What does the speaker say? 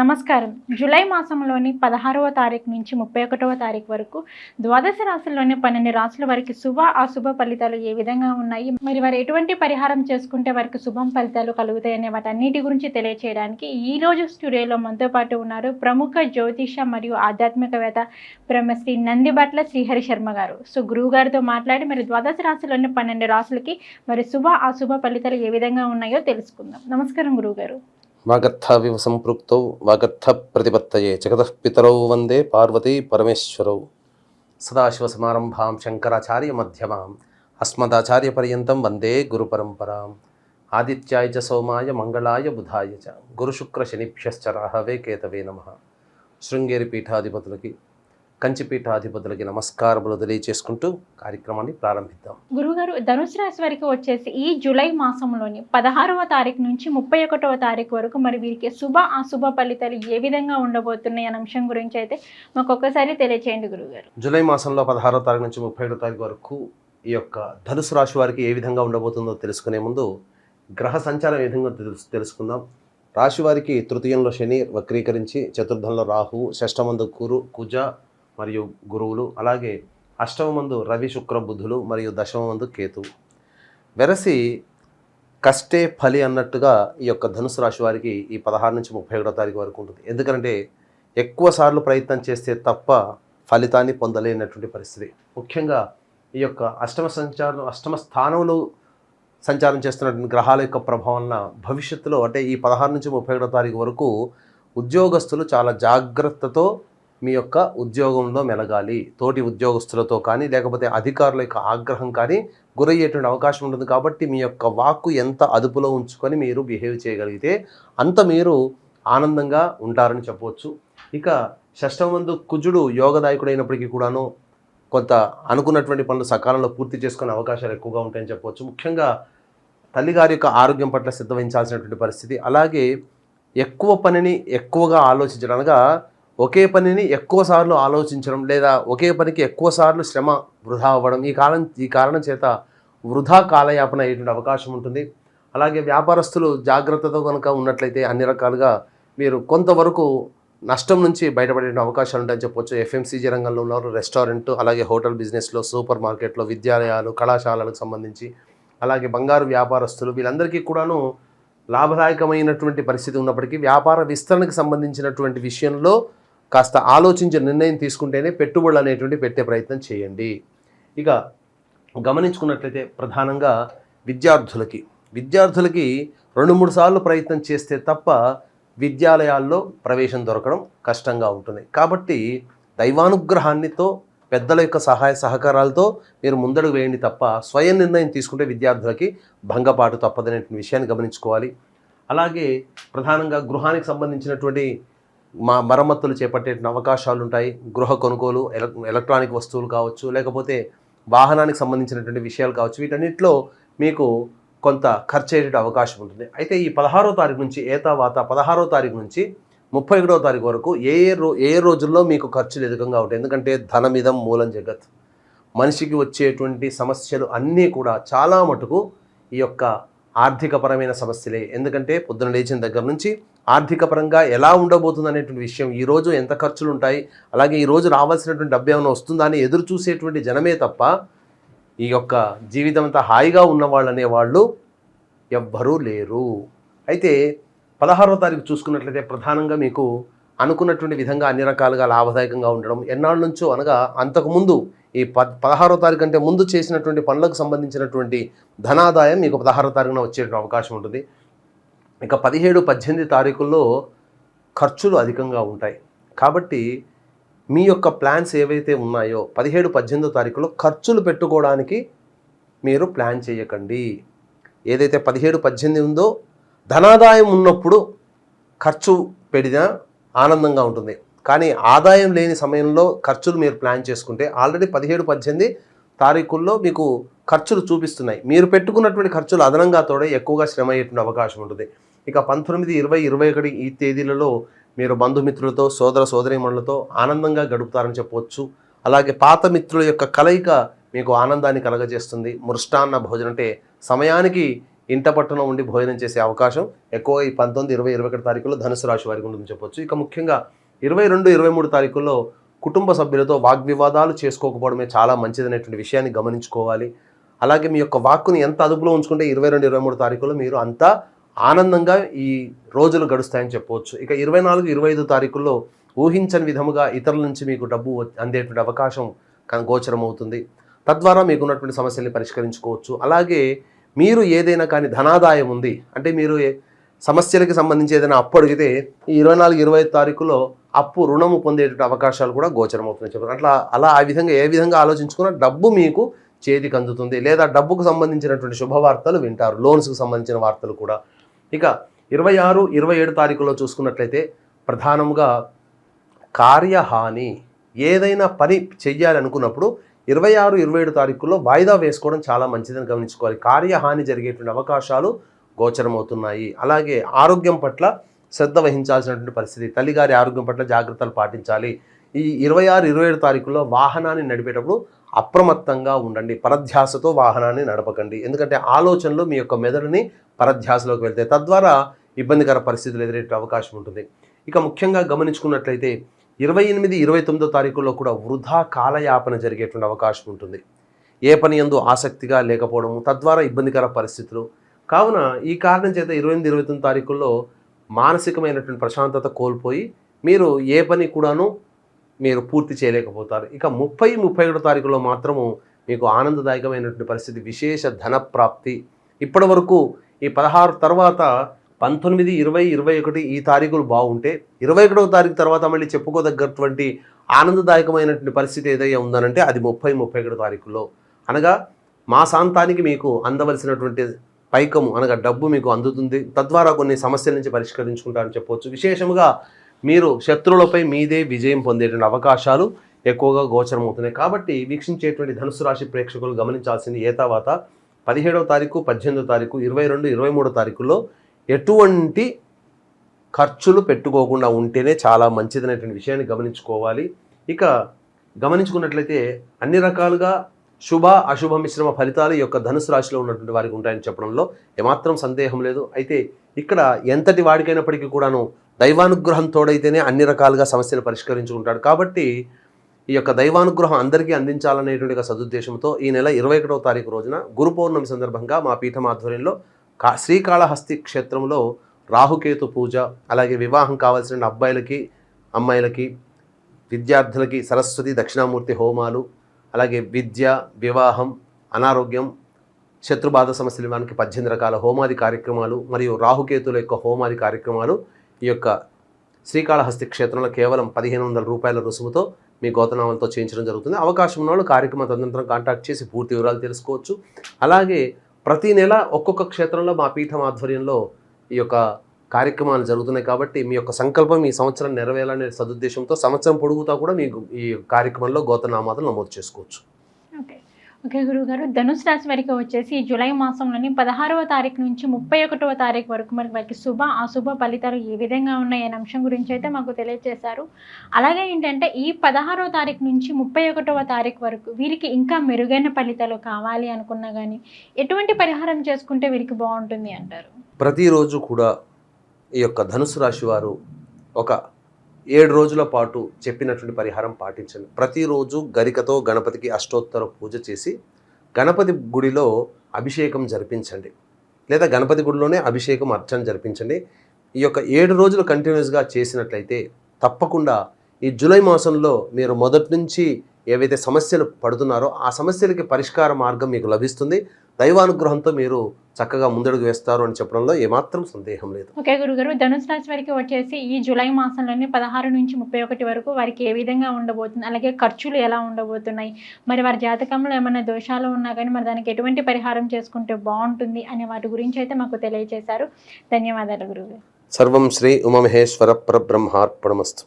నమస్కారం. జూలై మాసంలోని పదహారవ తారీఖు నుంచి ముప్పై ఒకటవ తారీఖు వరకు ద్వాదశ రాశుల్లోని పన్నెండు రాశుల వారికి శుభ అశుభ ఫలితాలు ఏ విధంగా ఉన్నాయి? మరి వారు ఎటువంటి పరిహారం చేసుకుంటే వారికి శుభం ఫలితాలు కలుగుతాయనే వాటన్నిటి గురించి తెలియచేయడానికి ఈ రోజు స్టూడియోలో మనతో పాటు ఉన్నారు ప్రముఖ జ్యోతిష మరియు ఆధ్యాత్మికవేత్త బ్రహ్మశ్రీ నందిబట్ల శ్రీహరి శర్మ గారు. సో గురువు గారితో మాట్లాడి మరి ద్వాదశ రాశుల్లోని పన్నెండు రాశులకి మరి శుభ అశుభ ఫలితాలు ఏ విధంగా ఉన్నాయో తెలుసుకుందాం. నమస్కారం గురువు గారు. వాగర్థావివ సంపృక్తౌ వాగర్థ ప్రతిపత్తయే జగతః పితరౌ వందే పార్వతీ పరమేశ్వరౌ సదాశివసమారంభాం శంకరాచార్య మధ్యమాం అస్మదాచార్యపర్యంతం వందే గురుపరంపరాం ఆదిత్యాయ చ సోమాయ మంగళాయ బుధాయ చ గురుశుక్రశనిభ్యశ్చ రాహవే కేతవే నమ శృంగేరి పీఠాధిపతులకి కంచి పీఠాధిపతులకి నమస్కారములు తెలియచేసుకుంటూ కార్యక్రమాన్ని ప్రారంభిద్దాం. గురుగారు ధనుసు రాశి వారికి వచ్చేసి ఈ జూలై మాసంలోని పదహారవ తారీఖు నుంచి ముప్పై ఒకటవ తారీఖు వరకు మరి వీరికి శుభ అశుభ ఫలితాలు ఏ విధంగా ఉండబోతున్నాయి అనే అంశం గురించి అయితే మాకు ఒక్కసారి తెలియచేయండి గురుగారు జూలై మాసంలో పదహారో తారీఖు నుంచి ముప్పై ఏడో తారీఖు వరకు ఈ యొక్క ధనుసు రాశి వారికి ఏ విధంగా ఉండబోతుందో తెలుసుకునే ముందు గ్రహ సంచారం ఏ విధంగా తెలుసు తెలుసుకుందాం. రాశి వారికి తృతీయంలో శని వక్రీకరించి చతుర్థంలో రాహు షష్టమందు కురు కుజ మరియు గురువులు అలాగే అష్టమందు రవి శుక్ర బుధులు మరియు దశమందు కేతు. వెరసి కష్టే ఫలి అన్నట్టుగా ఈ యొక్క ధనుసు రాశి వారికి ఈ పదహారు నుంచి ముప్పై ఒకటో తారీఖు వరకు ఉంటుంది. ఎందుకంటే ఎక్కువ సార్లు ప్రయత్నం చేస్తే తప్ప ఫలితాన్ని పొందలేనటువంటి పరిస్థితి. ముఖ్యంగా ఈ యొక్క అష్టమ సంచారం అష్టమ స్థానంలో సంచారం చేస్తున్నటువంటి గ్రహాల యొక్క ప్రభావం భవిష్యత్తులో అంటే ఈ పదహారు నుంచి ముప్పై ఒకటో తారీఖు వరకు ఉద్యోగస్తులు చాలా జాగ్రత్తతో మీ యొక్క ఉద్యోగంలో మెలగాలి తోటి ఉద్యోగస్తులతో కానీ లేకపోతే అధికారుల యొక్క ఆగ్రహం కానీ గురయ్యేటువంటి అవకాశం ఉంటుంది కాబట్టి మీ యొక్క వాక్కు ఎంత అదుపులో ఉంచుకొని మీరు బిహేవ్ చేయగలిగితే అంత మీరు ఆనందంగా ఉంటారని చెప్పవచ్చు. ఇక షష్టమందు కుజుడు యోగదాయకుడైనప్పటికీ కూడాను కొంత అనుకున్నటువంటి పనులు సకాలంలో పూర్తి చేసుకునే అవకాశాలు ఎక్కువగా ఉంటాయని చెప్పవచ్చు. ముఖ్యంగా తల్లిగారి యొక్క ఆరోగ్యం పట్ల సిద్ధవహించాల్సినటువంటి పరిస్థితి. అలాగే ఎక్కువ పనిని ఎక్కువగా ఆలోచించడనగా ఒకే పనిని ఎక్కువ సార్లు ఆలోచించడం లేదా ఒకే పనికి ఎక్కువ సార్లు శ్రమ వృధా అవ్వడం ఈ కారణం ఈ కారణం చేత వృధా కాలయాపన అయ్యేటువంటి అవకాశం ఉంటుంది. అలాగే వ్యాపారస్తులు జాగ్రత్తతో కనుక ఉన్నట్లయితే అన్ని రకాలుగా మీరు కొంతవరకు నష్టం నుంచి బయటపడే అవకాశాలు ఉంటాయని చెప్పొచ్చు. ఎఫ్ఎంసీజీ రంగంలో ఉన్నారు రెస్టారెంట్ అలాగే హోటల్ బిజినెస్లో సూపర్ మార్కెట్లో విద్యాలయాలు కళాశాలలకు సంబంధించి అలాగే బంగారు వ్యాపారస్తులు వీళ్ళందరికీ కూడాను లాభదాయకమైనటువంటి పరిస్థితి ఉన్నప్పటికీ వ్యాపార విస్తరణకు సంబంధించినటువంటి విషయంలో కాస్త ఆలోచించి నిర్ణయం తీసుకుంటేనే పెట్టుబడులు అనేటువంటి పెట్టే ప్రయత్నం చేయండి. ఇక గమనించుకున్నట్లయితే ప్రధానంగా విద్యార్థులకి విద్యార్థులకి రెండు మూడు సార్లు ప్రయత్నం చేస్తే తప్ప విద్యాలయాల్లో ప్రవేశం దొరకడం కష్టంగా ఉంటుంది. కాబట్టి దైవానుగ్రహాన్నితో పెద్దల యొక్క సహాయ సహకారాలతో మీరు ముందడుగు వేయండి తప్ప స్వయం నిర్ణయం తీసుకుంటే విద్యార్థులకి భంగపాటు తప్పదనేటువంటి విషయాన్ని గమనించుకోవాలి. అలాగే ప్రధానంగా గృహానికి సంబంధించినటువంటి మా మరమ్మతులు చేపట్టే అవకాశాలు ఉంటాయి గృహ కొనుగోలు ఎలక్ట్రానిక్ వస్తువులు కావచ్చు లేకపోతే వాహనానికి సంబంధించినటువంటి విషయాలు కావచ్చు వీటన్నిటిలో మీకు కొంత ఖర్చు అయ్యేట అవకాశం ఉంటుంది. అయితే ఈ పదహారో తారీఖు నుంచి ఏతావాత పదహారో తారీఖు నుంచి ముప్పై ఒకటో తారీఖు వరకు ఏ ఏ రో ఏ రోజుల్లో మీకు ఖర్చులు అధికంగా ఉంటాయి. ఎందుకంటే ధనమిదం మూలం జగత్. మనిషికి వచ్చేటువంటి సమస్యలు అన్నీ కూడా చాలా మటుకు ఈ యొక్క ఆర్థికపరమైన సమస్యలే. ఎందుకంటే పొద్దున లేచిన దగ్గర నుంచి ఆర్థిక పరంగా ఎలా ఉండబోతుంది అనేటువంటి విషయం ఈరోజు ఎంత ఖర్చులు ఉంటాయి అలాగే ఈరోజు రావాల్సినటువంటి డబ్బు ఏమైనా వస్తుందా అని ఎదురు చూసేటువంటి జనమే తప్ప ఈ యొక్క జీవితం అంతా హాయిగా ఉన్నవాళ్ళు అనేవాళ్ళు ఎవ్వరూ లేరు. అయితే పదహారో తారీఖు చూసుకున్నట్లయితే ప్రధానంగా మీకు అనుకున్నటువంటి విధంగా అన్ని రకాలుగా లాభదాయకంగా ఉండడం ఎన్నాళ్ళ నుంచో అనగా అంతకుముందు ఈ ప పదహారో తారీఖు అంటే ముందు చేసినటువంటి పనులకు సంబంధించినటువంటి ధనాదాయం మీకు పదహారో తారీఖున వచ్చేటువంటి అవకాశం ఉంటుంది. ఇక పదిహేడు పద్దెనిమిది తారీఖుల్లో ఖర్చులు అధికంగా ఉంటాయి. కాబట్టి మీ యొక్క ప్లాన్స్ ఏవైతే ఉన్నాయో పదిహేడు పద్దెనిమిదో తారీఖులో ఖర్చులు పెట్టుకోవడానికి మీరు ప్లాన్ చేయకండి. ఏదైతే పదిహేడు పద్దెనిమిది ఉందో ధనాదాయం ఉన్నప్పుడు ఖర్చు పెడినా ఆనందంగా ఉంటుంది. కానీ ఆదాయం లేని సమయంలో ఖర్చులు మీరు ప్లాన్ చేసుకుంటే ఆల్రెడీ పదిహేడు పద్దెనిమిది తారీఖుల్లో మీకు ఖర్చులు చూపిస్తున్నాయి. మీరు పెట్టుకున్నటువంటి ఖర్చులు అదనంగా తోడే ఎక్కువగా శ్రమ అయ్యేటువంటి అవకాశం ఉంటుంది. ఇక పంతొమ్మిది ఇరవై ఇరవై ఒకటి ఈ తేదీలలో మీరు బంధుమిత్రులతో సోదర సోదరీమణులతో ఆనందంగా గడుపుతారని చెప్పవచ్చు. అలాగే పాత మిత్రుల యొక్క కలయిక మీకు ఆనందాన్ని కలగజేస్తుంది. మృష్టాన్న భోజనం అంటే సమయానికి ఇంట పట్టున ఉండి భోజనం చేసే అవకాశం ఎక్కువ ఈ పంతొమ్మిది ఇరవై ఇరవై ఒకటి తారీఖుల్లో ధనుసు రాశి వారికి ఉంటుందని చెప్పొచ్చు. ఇక ముఖ్యంగా ఇరవై రెండు ఇరవై మూడు తారీఖుల్లో కుటుంబ సభ్యులతో వాగ్వివాదాలు చేసుకోకపోవడమే చాలా మంచిదనేటువంటి విషయాన్ని గమనించుకోవాలి. అలాగే మీ యొక్క వాక్కుని ఎంత అదుపులో ఉంచుకుంటే ఇరవై రెండు ఇరవై మూడు తారీఖులో మీరు అంతా ఆనందంగా ఈ రోజులు గడుస్తాయని చెప్పవచ్చు. ఇక ఇరవై నాలుగు ఇరవై ఐదు తారీఖుల్లో ఊహించని విధముగా ఇతరుల నుంచి మీకు డబ్బు అందేటువంటి అవకాశం కన్- గోచరం అవుతుంది తద్వారా మీకు ఉన్నటువంటి సమస్యల్ని పరిష్కరించుకోవచ్చు. అలాగే మీరు ఏదైనా కానీ ధనాదాయం ఉంది అంటే మీరు ఏ- సమస్యలకి సంబంధించి ఏదైనా అప్పు అడిగితే ఈ ఇరవై నాలుగు ఇరవై ఐదు తారీఖులో అప్పు రుణము పొందేటువంటి అవకాశాలు కూడా గోచరం చెప్పారు అట్లా అలా ఆ విధంగా ఏ విధంగా ఆలోచించుకున్నా డబ్బు మీకు చేతికి అందుతుంది. లేదా డబ్బుకు సంబంధించినటువంటి శుభవార్తలు వింటారు. లోన్స్కి సంబంధించిన వార్తలు కూడా ఇక ఇరవై ఆరు ఇరవై ఏడు తారీఖులో చూసుకున్నట్లయితే ప్రధానంగా కార్యహాని ఏదైనా పని చెయ్యాలనుకున్నప్పుడు ఇరవై ఆరు ఇరవై ఏడు తారీఖుల్లో వాయిదా వేసుకోవడం చాలా మంచిదని గమనించుకోవాలి. కార్యహాని జరిగేటువంటి అవకాశాలు గోచరమవుతున్నాయి. అలాగే ఆరోగ్యం పట్ల శ్రద్ధ వహించాల్సినటువంటి పరిస్థితి తల్లిగారి ఆరోగ్యం పట్ల జాగ్రత్తలు పాటించాలి. ఈ ఇరవై ఆరు ఇరవై ఏడు తారీఖుల్లో వాహనాన్ని నడిపేటప్పుడు అప్రమత్తంగా ఉండండి. పరధ్యాసతో వాహనాన్ని నడపకండి. ఎందుకంటే ఆలోచనలు మీ యొక్క మెదడుని పరధ్యాసలోకి వెళ్తాయి. తద్వారా ఇబ్బందికర పరిస్థితులు ఎదురయ్యే అవకాశం ఉంటుంది. ఇక ముఖ్యంగా గమనించుకున్నట్లయితే ఇరవై ఎనిమిది ఇరవై తొమ్మిదో తారీఖుల్లో కూడా వృధా కాలయాపన జరిగేటువంటి అవకాశం ఉంటుంది. ఏ పని ఎందు ఆసక్తిగా లేకపోవడము తద్వారా ఇబ్బందికర పరిస్థితులు. కావున ఈ కారణం చేత ఇరవై ఎనిమిది ఇరవై తొమ్మిది తారీఖుల్లో మానసికమైనటువంటి ప్రశాంతత కోల్పోయి మీరు ఏ పని కూడాను మీరు పూర్తి చేయలేకపోతారు. ఇక ముప్పై ముప్పై ఒకటో తారీఖులో మాత్రము మీకు ఆనందదాయకమైనటువంటి పరిస్థితి విశేష ధన ప్రాప్తి ఇప్పటి వరకు ఈ పదహారు తర్వాత పంతొమ్మిది ఇరవై ఇరవై ఒకటి ఈ తారీఖులు బాగుంటే ఇరవై ఒకటవ తారీఖు తర్వాత మళ్ళీ చెప్పుకోదగ్గటువంటి ఆనందదాయకమైనటువంటి పరిస్థితి ఏదైతే ఉందనంటే అది ముప్పై ముప్పై ఒకటో తారీఖులో అనగా మాసాంతానికి మీకు అందవలసినటువంటి పైకము అనగా డబ్బు మీకు అందుతుంది. తద్వారా కొన్ని సమస్యల నుంచి పరిష్కరించుకుంటారని చెప్పవచ్చు విశేషముగా మీరు శత్రువులపై మీదే విజయం పొందేటువంటి అవకాశాలు ఎక్కువగా గోచరమవుతున్నాయి. కాబట్టి వీక్షించేటువంటి ధనుసు రాశి ప్రేక్షకులు గమనించాల్సింది ఏ తర్వాత? పదిహేడవ తారీఖు పద్దెనిమిదో తారీఖు ఇరవై రెండు ఇరవై మూడో తారీఖుల్లో ఎటువంటి ఖర్చులు పెట్టుకోకుండా ఉంటేనే చాలా మంచిదనేటువంటి విషయాన్ని గమనించుకోవాలి. ఇక గమనించుకున్నట్లయితే అన్ని రకాలుగా శుభ అశుభ మిశ్రమ ఫలితాలు ఈ యొక్క ధనుసు రాశిలో ఉన్నటువంటి వారికి ఉంటాయని చెప్పడంలో ఏమాత్రం సందేహం లేదు. అయితే ఇక్కడ ఎంతటి వాడికైనప్పటికీ కూడాను దైవానుగ్రహం తోడైతేనే అన్ని రకాలుగా సమస్యలు పరిష్కరించుకుంటాడు. కాబట్టి ఈ యొక్క దైవానుగ్రహం అందరికీ అందించాలనేటువంటి సదుద్దేశంతో ఈ నెల ఇరవై ఒకటవ తారీఖు రోజున గురు పౌర్ణమి సందర్భంగా మా పీఠం ఆధ్వర్యంలో కా శ్రీకాళహస్తి క్షేత్రంలో రాహుకేతు పూజ అలాగే వివాహం కావాల్సిన అబ్బాయిలకి అమ్మాయిలకి విద్యార్థులకి సరస్వతి దక్షిణామూర్తి హోమాలు అలాగే విద్య వివాహం అనారోగ్యం శత్రుబాధ సమస్యల నివారణకి పద్దెనిమిది రకాల హోమాది కార్యక్రమాలు మరియు రాహుకేతుల యొక్క హోమాది కార్యక్రమాలు ఈ యొక్క శ్రీకాళహస్తి క్షేత్రంలో కేవలం పదిహేను వందల రూపాయల రుసుముతో మీ గోతనామంతో చేయించడం జరుగుతుంది. అవకాశం ఉన్నవాళ్ళు కార్యక్రమం కార్యక్రమ తదనంతరం కాంటాక్ట్ చేసి పూర్తి వివరాలు తెలుసుకోవచ్చు. అలాగే ప్రతి నెల ఒక్కొక్క క్షేత్రంలో మా పీఠం ఆధ్వర్యంలో ఈ యొక్క కార్యక్రమాలు జరుగుతున్నాయి కాబట్టి మీ యొక్క సంకల్పం ఈ సంవత్సరం నెరవేరాలనే సదుద్దేశంతో సంవత్సరం పొడుగుతా కూడా మీకు ఈ కార్యక్రమంలో గోతనామాతలు నమోదు చేసుకోవచ్చు. ఓకే గురువుగారు. ధనుసు రాశి వారికి వచ్చేసి ఈ జూలై మాసంలోని పదహారవ తారీఖు నుంచి ముప్పై ఒకటవ తారీఖు వరకు మరి వారికి శుభ అశుభ ఫలితాలు ఏ విధంగా ఉన్నాయి అనే అంశం గురించి అయితే మాకు తెలియజేశారు అలాగే ఏంటంటే ఈ పదహారవ తారీఖు నుంచి ముప్పై ఒకటవ తారీఖు వరకు వీరికి ఇంకా మెరుగైన ఫలితాలు కావాలి అనుకున్నా కానీ ఎటువంటి పరిహారం చేసుకుంటే వీరికి బాగుంటుంది అంటారు? ప్రతిరోజు కూడా ఈ యొక్క ధనుసు రాశి వారు ఒక ఏడు రోజుల పాటు చెప్పినటువంటి పరిహారం పాటించండి. ప్రతిరోజు గరికతో గణపతికి అష్టోత్తర పూజ చేసి గణపతి గుడిలో అభిషేకం జరిపించండి. లేదా గణపతి గుడిలోనే అభిషేకం అర్చన జరిపించండి. ఈ యొక్క ఏడు రోజులు కంటిన్యూస్గా చేసినట్లయితే తప్పకుండా ఈ జూలై మాసంలో మీరు మొదటి నుంచి ఏవైతే సమస్యలు పడుతున్నారో ఆ సమస్యలకి పరిష్కార మార్గం మీకు లభిస్తుంది. దైవానుగ్రహంతో మీరు చక్కగా ముందడుగు వేస్తారు అని చెప్పడంలో ఏమాత్రం సందేహం లేదు. ఓకే గురుగారు ధనుసు రాశి వారికి వచ్చేసి ఈ జూలై మాసంలోని పదహారు నుంచి ముప్పై ఒకటి వరకు వారికి ఏ విధంగా ఉండబోతుంది అలాగే ఖర్చులు ఎలా ఉండబోతున్నాయి మరి వారి జాతకంలో ఏమైనా దోషాలు ఉన్నా కానీ మరి దానికి ఎటువంటి పరిహారం చేసుకుంటే బాగుంటుంది అనే వాటి గురించి అయితే మాకు తెలియజేశారు. ధన్యవాదాలు గురుగారు. సర్వం శ్రీ ఉమమహేశ్వర పరబ్రహ్మార్పణమస్తు.